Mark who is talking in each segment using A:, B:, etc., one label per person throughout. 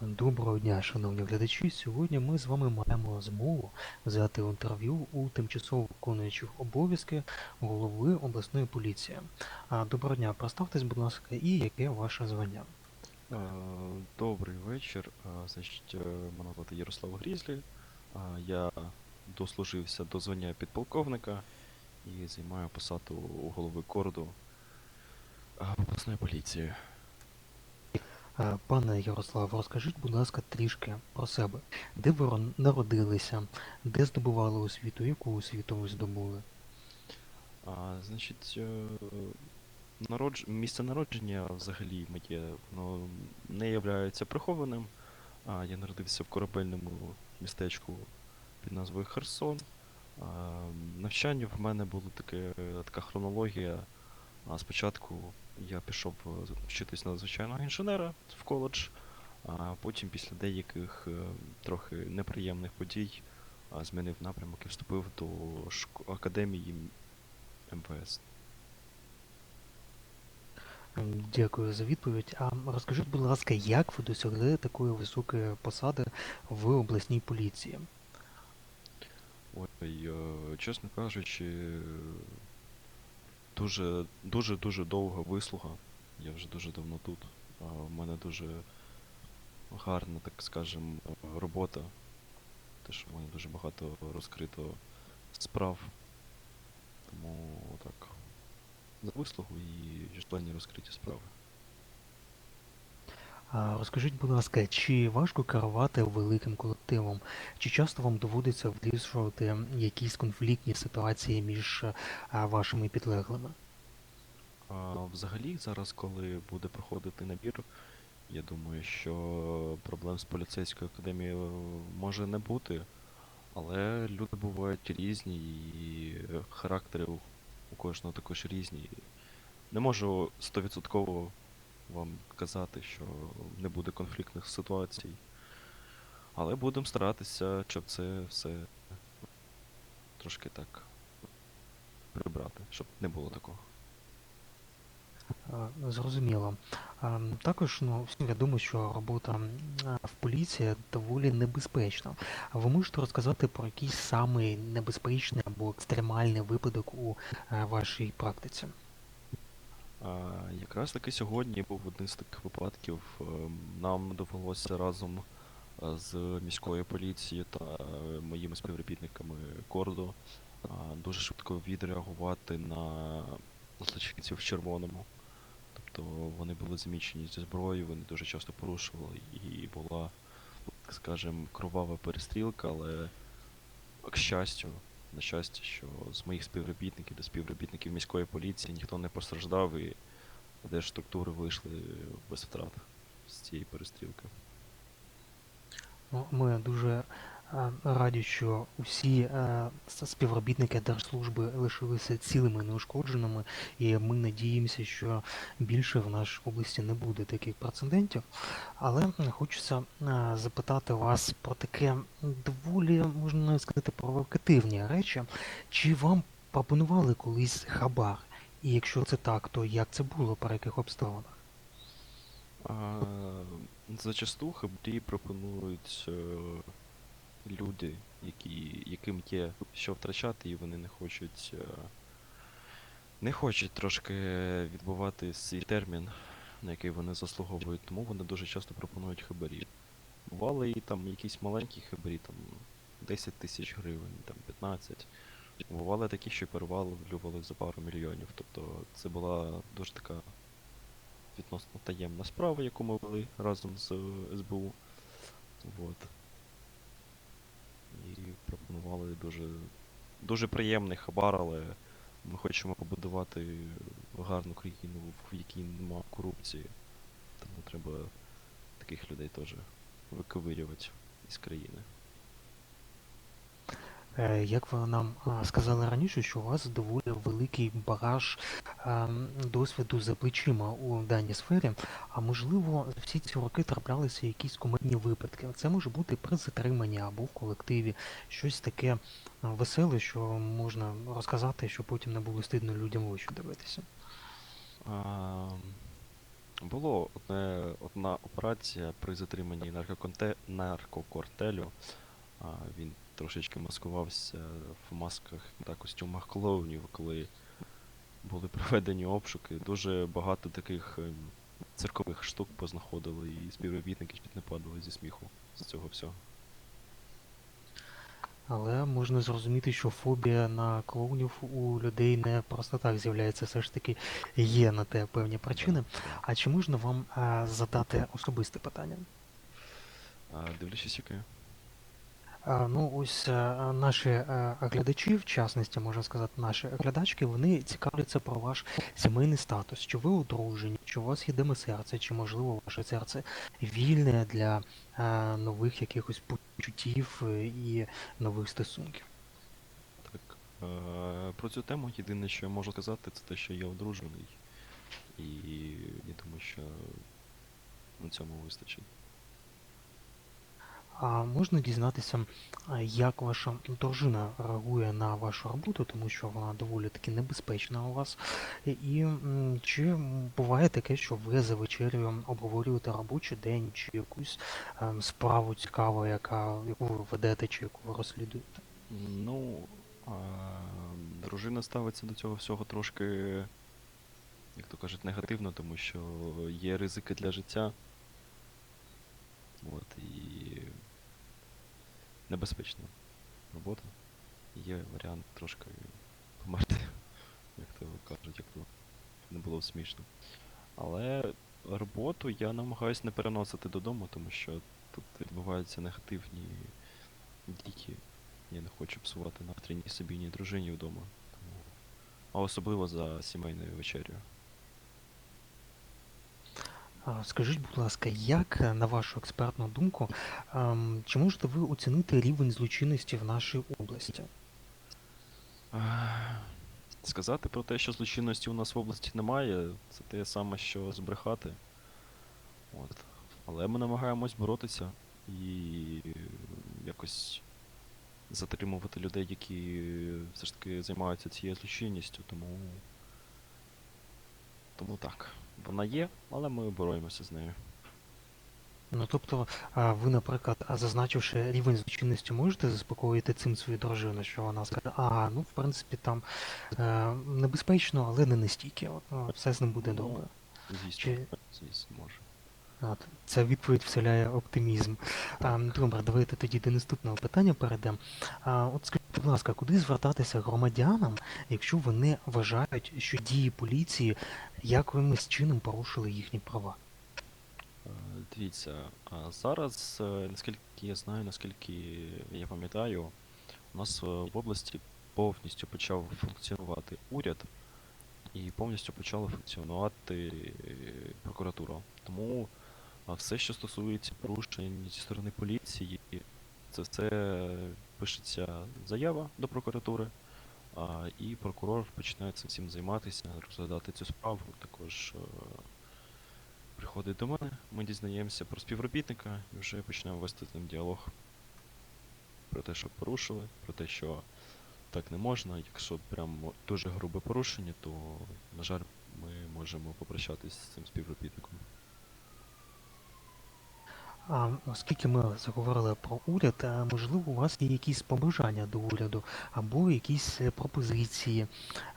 A: Доброго дня, шановні глядачі. Сьогодні ми з вами маємо змогу взяти інтерв'ю у тимчасово виконуючих обов'язки голови обласної поліції. Доброго дня, представтесь, будь ласка, і яке ваше звання?
B: Е, Добрий вечір. Е, Значить, е, мене звати Ярослав Грізлі. Я дослужився до звання підполковника і займаю посаду голови корду обласної поліції.
A: Пане Ярослав, розкажіть, будь ласка, трішки про себе. Де ви народилися, де здобували освіту, яку освіту ви здобули?
B: А, Значить, е, народж... місце народження взагалі моє воно не є прихованим. А, Я народився в корабельному містечку під назвою Херсон. А, Навчання в мене було таке, така хронологія. А спочатку я пішов е, вчитись на звичайного інженера в коледж, а потім після деяких е, трохи неприємних подій змінив напрямок і вступив до академії МВС.
A: Дякую за відповідь. А розкажіть, будь ласка, як ви досягли такої високої посади в обласній поліції?
B: Ой, е, чесно кажучи, дуже дуже довга вислуга. Я вже дуже давно тут. В мене дуже гарна, так скажем, робота. Те, що в мене дуже багато розкрито справ. Тому так. За вислугу і численні розкриті справи.
A: Розкажіть, будь ласка, чи важко керувати великим колективом? Чи часто вам доводиться вирішувати якісь конфліктні ситуації між вашими підлеглими?
B: Взагалі, зараз, коли буде проходити набір, я думаю, що проблем з поліцейською академією може не бути, але люди бувають різні, і е, характери у кожного також різні. Не можу стовідсотково вам казати, що не буде конфліктних ситуацій, але будемо старатися, щоб це все трошки так прибрати, щоб не було такого.
A: Зрозуміло. Також ну, всім відомо, що робота в поліції доволі небезпечна. Ви можете розказати про якийсь самий небезпечний або екстремальний випадок у вашій практиці?
B: Якраз таки сьогодні був один з таких випадків. Ем, Нам довелося разом е, з міською поліцією та е, моїми співробітниками корду дуже швидко відреагувати на злочинців в червоному. Тобто вони були замічені зі зброєю, вони дуже часто порушували, і була, скажем, кровава перестрілка, але к щастю, на щастя, що з моїх співробітників до співробітників міської поліції ніхто не постраждав і держструктури вийшли без втрат з цієї перестрілки.
A: Ну, Ми дуже раді, що усі співробітники держслужби лишилися цілими неушкодженими, і ми надіємося, що більше в нашій області не буде таких прецедентів. Але хочеться запитати вас про таке доволі, можна сказати, провокативні речі. Чи вам пропонували колись хабар? І якщо це так, то як це було, при яких обставинах?
B: Зачасту хабарі пропонують е, люди, які, яким є що втрачати, і вони не хочуть. Е, не хочуть трошки відбувати свій термін, на який вони заслуговують, тому вони дуже часто пропонують хабарі. Бували і там якісь маленькі хабарі, там 10 тисяч гривень, там 15. Бували такі, що перевалювали за пару мільйонів. Тобто це була дуже така відносно таємна справа, яку ми вели разом з СБУ. Вот. І пропонували дуже, дуже приємний хабар, але ми хочемо побудувати гарну країну, в якій нема корупції. Тому треба таких людей теж виковирювати із країни.
A: Е, Як ви нам сказали раніше, що у вас доволі великий багаж ем, досвіду за плечима у даній сфері, а можливо, всі ці роки траплялися якісь кумедні випадки. Це може бути при затриманні або в колективі, щось таке е, веселе, що можна розказати, щоб потім не було стидно людям в очі дивитися.
B: Було одне, одна операція при затриманні наркоконте, наркокортелю. Він трошечки маскувався в масках та костюмах клоунів, коли були проведені обшуки. Дуже багато таких ем, циркових штук познаходили, і співробітники чуть не падали зі сміху з цього всього.
A: Але можна зрозуміти, що фобія на клоунів у людей не просто так з'являється, все ж таки є на те певні причини. А чи можна вам а, задати особисте питання?
B: А, дивлячись, яке?
A: Ну, ось е, наші е, глядачі, в частності, можна сказати, наші глядачки, вони цікавляться про ваш сімейний статус. Чи ви одружені, чи у вас єдиме серце, чи можливо ваше серце вільне для е, нових якихось почуттів і нових стосунків?
B: Так. Про цю тему єдине, що я можу сказати, це те, що я одружений. І я думаю, що на цьому вистачить.
A: А можна дізнатися, як ваша дружина реагує на вашу роботу, тому що вона доволі таки небезпечна у вас. І чи буває таке, що ви за вечерею обговорюєте робочий день, чи якусь ем, справу цікаву, яка, яку ви ведете, чи яку ви розслідуєте?
B: Ну, а, дружина ставиться до цього всього трошки, як то кажуть, негативно, тому що є ризики для життя. От, і небезпечна робота. Є варіант трошки померти, як то кажуть, як то не було смішно. Але роботу я намагаюся не переносити додому, тому що тут відбуваються негативні дії. Я не хочу псувати настрій ні собі, ні дружині вдома. Тому... А особливо за сімейною вечерею.
A: Скажіть, будь ласка, як, е, на вашу експертну думку, ем, чи можете ви оцінити рівень злочинності в нашій області?
B: Сказати про те, що злочинності у нас в області немає, це те саме, що збрехати. От. Але ми намагаємось боротися і якось затримувати людей, які все ж таки займаються цією злочинністю, тому. Тому так. Вона є, але ми боремося з нею.
A: Ну, тобто, а, ви, наприклад, зазначивши рівень злочинності, можете заспокоїти цим свою дружину, що вона скаже, а, ну, в принципі, там е, небезпечно, але не настільки. От, ну, все з ним буде
B: Ну,
A: добре.
B: Звісно,
A: Чи-
B: звісно, може.
A: От, ця відповідь вселяє оптимізм. А, добре, давайте тоді до наступного питання перейдемо. А, от будь ласка, куди звертатися громадянам, якщо вони вважають, що дії поліції якимось чином порушили їхні права?
B: Е, Дивіться, зараз, е, наскільки я знаю, наскільки я пам'ятаю, у нас е, в області повністю почав функціонувати уряд і повністю почала функціонувати прокуратура. Тому все, що стосується порушень зі сторони поліції, це все пишеться заява до прокуратури, а, і прокурор починає цим всім займатися, розглядати цю справу. Також е, приходить до мене, ми дізнаємося про співробітника і вже почнемо вести ним діалог про те, що порушили, про те, що так не можна. Якщо прям дуже грубе порушення, то, на жаль, ми можемо попрощатись з цим співробітником.
A: А оскільки ми заговорили про уряд, можливо, у вас є якісь побажання до уряду або якісь е, пропозиції.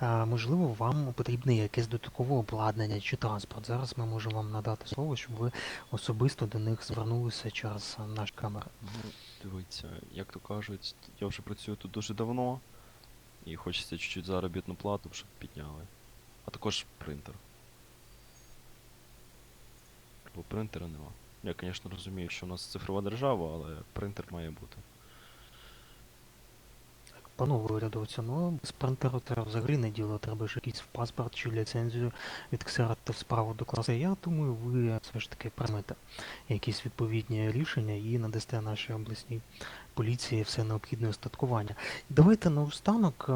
A: Можливо, вам потрібне якесь додаткове обладнання чи транспорт. Зараз ми можемо вам надати слово, щоб ви особисто до них звернулися через наш камери.
B: Ну, дивіться, як то кажуть, я вже працюю тут дуже давно, і хочеться чуть-чуть заробітну плату, щоб підняли. А також принтер. Бо принтера нема. Я, звісно, розумію, що у нас цифрова держава, але принтер має бути.
A: Панове урядовці, ну без принтеру це взагалі не діло. Треба ж якийсь паспорт чи ліцензію від ксерати в справу докласти. Я думаю, ви все ж таки приймете якісь відповідні рішення і надасте нашій обласній поліції все необхідне устаткування. Давайте наостанок,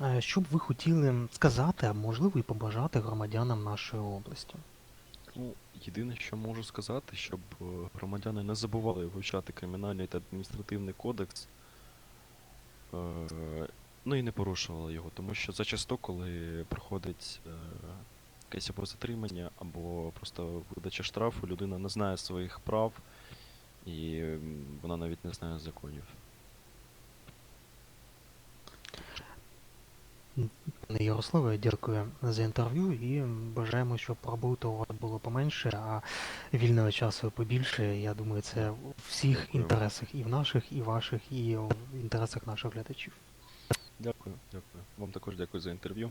A: е, що б ви хотіли сказати, а можливо і побажати громадянам нашої області.
B: Ну, єдине, що можу сказати, щоб е, громадяни не забували вивчати кримінальний та адміністративний кодекс. Е, ну і не порушували його, тому що зачасто, коли приходить е, якесь або затримання, або просто видача штрафу, людина не знає своїх прав, і вона навіть не знає законів.
A: Пане Ярославе, дякую за інтерв'ю і бажаємо, щоб роботи у вас було поменше, а вільного часу побільше. Я думаю, це в всіх
B: Дякую.
A: інтересах і в наших, і ваших, і в інтересах наших глядачів.
B: Дякую, дякую. Вам також дякую за інтерв'ю.